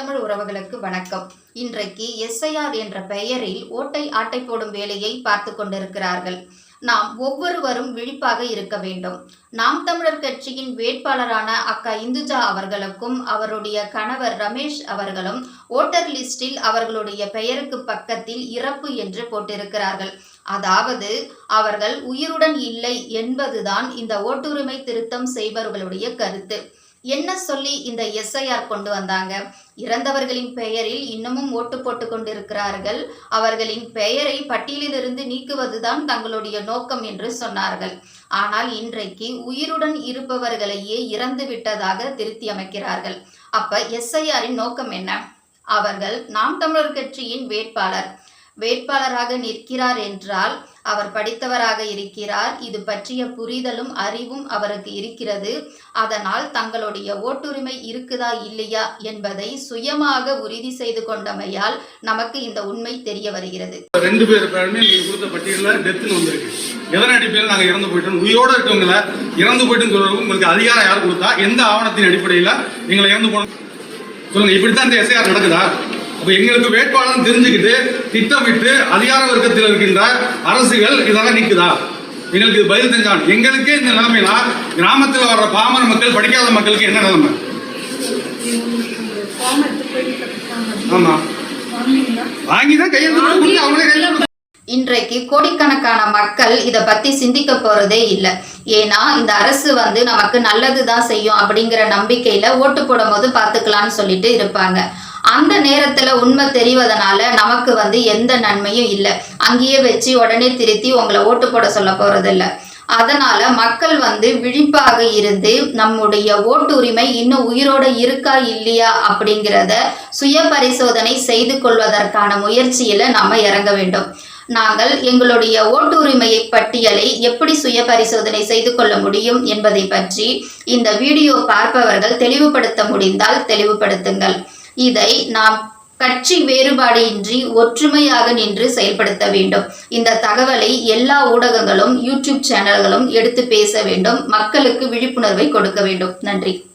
தமிழ் உறவுகளுக்கு வணக்கம். இன்றைக்கு எஸ்ஐஆர் என்ற பெயரில் ஓட்டை ஆட்டை போடும் வேலையை பார்த்து கொண்டிருக்கிறார்கள். நாம் ஒவ்வொருவரும் விழிப்பாக இருக்க வேண்டும். நாம் தமிழர் கட்சியின் வேட்பாளரான அக்கா இந்துஜா அவர்களுக்கும் அவருடைய கணவர் ரமேஷ் அவர்களும் ஓட்டர் லிஸ்டில் அவர்களுடைய பெயருக்கு பக்கத்தில் இறப்பு என்று போட்டிருக்கிறார்கள். அதாவது அவர்கள் உயிருடன் இல்லை என்பதுதான் இந்த ஓட்டுரிமை திருத்தம் செய்பவர்களுடைய கருத்து. என்ன சொல்லி இந்த எஸ்ஐஆர் கொண்டு வந்தாங்க? இறந்தவர்களின் பெயரில் இன்னமும் ஓட்டு போட்டு கொண்டிருக்கிறார்கள். அவர்களின் பெயரை பட்டியலிலிருந்து நீக்குவதுதான் தங்களுடைய நோக்கம் என்று சொன்னார்கள். ஆனால் இன்றைக்கு உயிருடன் இருப்பவர்களையே இறந்து விட்டதாக திருத்தி அமைக்கிறார்கள். அப்ப எஸ்ஐஆரின் நோக்கம் என்ன? அவர்கள் நாம் தமிழர் கட்சியின் வேட்பாளர். வேட்பாளராக நிற்கிறார் என்றால் அவர் படித்தவராக இருக்கிறார். இது பற்றிய புரிதலும் அறிவும் அவருக்கு இருக்கிறது. அதனால் தங்களுடைய ஓட்டுரிமை இருக்குதா இல்லையா என்பதை சுயமாக உறுதி செய்து கொண்டமையால் நமக்கு இந்த உண்மை தெரிய வருகிறது. ரெண்டு பேர் பேருமே நீங்க கொடுத்த டெத்துன்னு வந்திருக்கு. எதன் அடிப்படையில் நாங்க இறந்து போயிட்டோம்? உயிரோட இருக்கவங்கள இறந்து போயிட்டு உங்களுக்கு அதிகாரம் யார் கொடுத்தா? எந்த ஆவணத்தின் அடிப்படையில் எங்களை இறந்து போன சொல்லுங்க இப்படித்தான் இந்த எஸ்ஐஆர் நடக்குதா? அப்ப எங்களுக்கு வேட்பாளர் தெரிஞ்சுக்கிட்டு திட்டமிட்டு அதிகார வர்க்கத்தில் இருக்கின்ற அரசுகள் இதெல்லாம் நிற்குதா எங்களுக்கு பதில் தெரிஞ்சான் எங்களுக்கே இந்த நிலைமைனா கிராமத்தில் வர்ற பாமர மக்கள் படிக்காத மக்களுக்கு என்ன நிலைமை? ஆமா. வாங்கிதான் கையெழுத்து அவங்களே கையெழுத்து இன்றைக்கு கோடிக்கணக்கான மக்கள் இதை பத்தி சிந்திக்க போறதே இல்லை. ஏன்னா இந்த அரசு வந்து நமக்கு நல்லது தான் செய்யும் அப்படிங்கிற நம்பிக்கையில ஓட்டு போடும் போது பாத்துக்கலாம்னு சொல்லிட்டு இருப்பாங்க. அந்த நேரத்துல உண்மை தெரிவதனால நமக்கு வந்து எந்த நன்மையும் இல்லை. அங்கேயே வச்சு உடனே திருத்தி உங்களை ஓட்டு போட சொல்ல போறதில்ல. அதனால மக்கள் வந்து விழிப்பாக இருந்து நம்முடைய ஓட்டு உரிமை இன்னும் உயிரோட இருக்கா இல்லையா அப்படிங்கிறத சுய பரிசோதனை செய்து கொள்வதற்கான முயற்சியில நாம இறங்க வேண்டும். நாங்கள் எங்களுடைய ஓட்டுரிமையை பட்டியலை எப்படி சுய பரிசோதனை செய்து கொள்ள முடியும் என்பதை பற்றி இந்த வீடியோ பார்ப்பவர்கள் தெளிவுபடுத்த முடிந்தால் தெளிவுபடுத்துங்கள். இதை நாம் கட்சி வேறுபாடு இன்றி ஒற்றுமையாக நின்று செயல்படுத்த வேண்டும். இந்த தகவலை எல்லா ஊடகங்களும் யூடியூப் சேனல்களும் எடுத்து பேச வேண்டும். மக்களுக்கு விழிப்புணர்வை கொடுக்க வேண்டும். நன்றி.